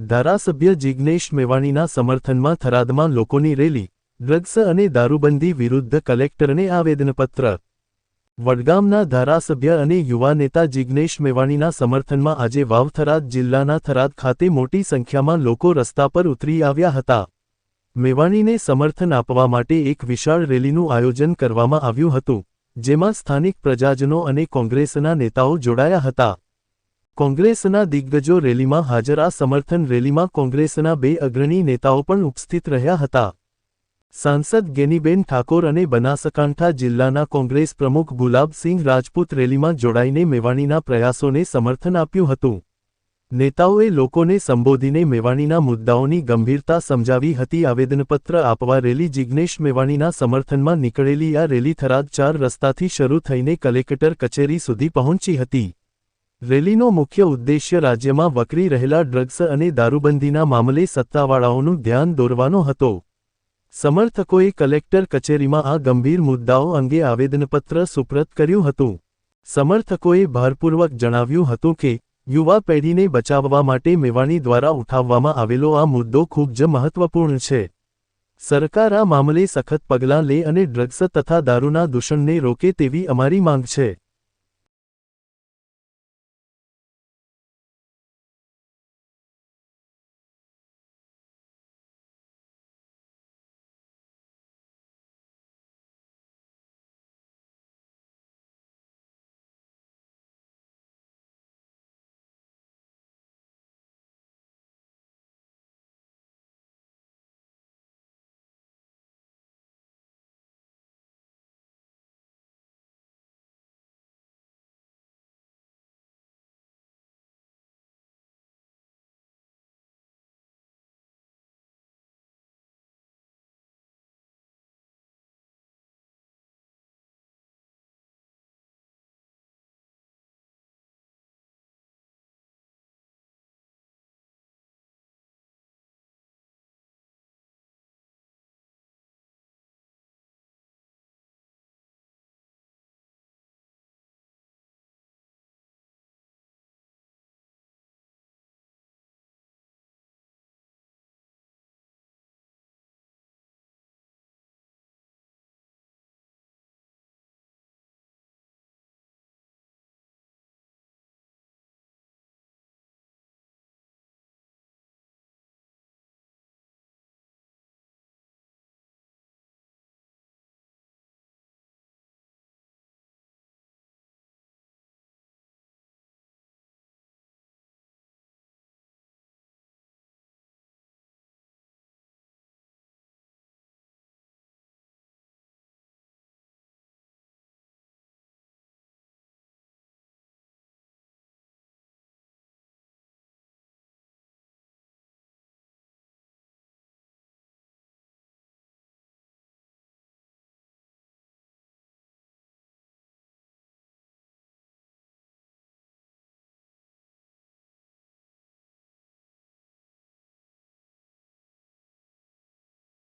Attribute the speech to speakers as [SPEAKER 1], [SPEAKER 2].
[SPEAKER 1] ધારાસભ્ય જિગ્નેશ મેવાણીના સમર્થનમાં થરાદમાં લોકોની રેલી, ડ્રગ્સ અને દારૂબંધી વિરુદ્ધ કલેક્ટરને આવેદનપત્ર. વડગામના ધારાસભ્ય અને યુવા નેતા જિગ્નેશ મેવાણીના સમર્થનમાં આજે વાવ થરાદ જિલ્લાના થરાદ ખાતે મોટી સંખ્યામાં લોકો રસ્તા પર ઉતરી આવ્યા હતા. મેવાણીને સમર્થન આપવા માટે એક વિશાળ રેલીનું આયોજન કરવામાં આવ્યું હતું, જેમાં સ્થાનિક પ્રજાજનો અને કોંગ્રેસના નેતાઓ જોડાયા હતા. કોંગ્રેસના દિગ્ગજો રેલીમાં હાજર. આ સમર્થન રેલીમાં કોંગ્રેસના બે અગ્રણી નેતાઓ પણ ઉપસ્થિત રહ્યા હતા. સાંસદ ગેનીબેન ઠાકોર અને બનાસકાંઠા જિલ્લાના કોંગ્રેસ પ્રમુખ ગુલાબસિંહ રાજપૂત રેલીમાં જોડાઈને મેવાણીના પ્રયાસોને સમર્થન આપ્યું હતું. નેતાઓએ લોકોને સંબોધીને મેવાણીના મુદ્દાઓની ગંભીરતા સમજાવી હતી. આવેદનપત્ર આપવા રેલી જિગ્નેશ મેવાણીના સમર્થનમાં નીકળેલી આ રેલી થરાદ ચાર રસ્તાથી શરૂ થઈને કલેક્ટર કચેરી સુધી પહોંચી હતી. રેલીનો મુખ્ય ઉદ્દેશ્ય રાજ્યમાં વકરી રહેલા ડ્રગ્સ અને દારૂબંધીના મામલે સત્તાવાળાઓનું ધ્યાન દોરવાનો હતો. સમર્થકોએ કલેક્ટર કચેરીમાં આ ગંભીર મુદ્દાઓ અંગે આવેદનપત્ર સુપ્રત કર્યું હતું. સમર્થકોએ ભારપૂર્વક જણાવ્યું હતું કે, યુવા પેઢીને બચાવવા માટે મેવાણી દ્વારા ઉઠાવવામાં આવેલો આ મુદ્દો ખૂબ જ મહત્વપૂર્ણ છે. સરકાર આ મામલે સખત પગલાં લે અને ડ્રગ્સ તથા દારૂના દૂષણને રોકે તેવી અમારી માંગ છે.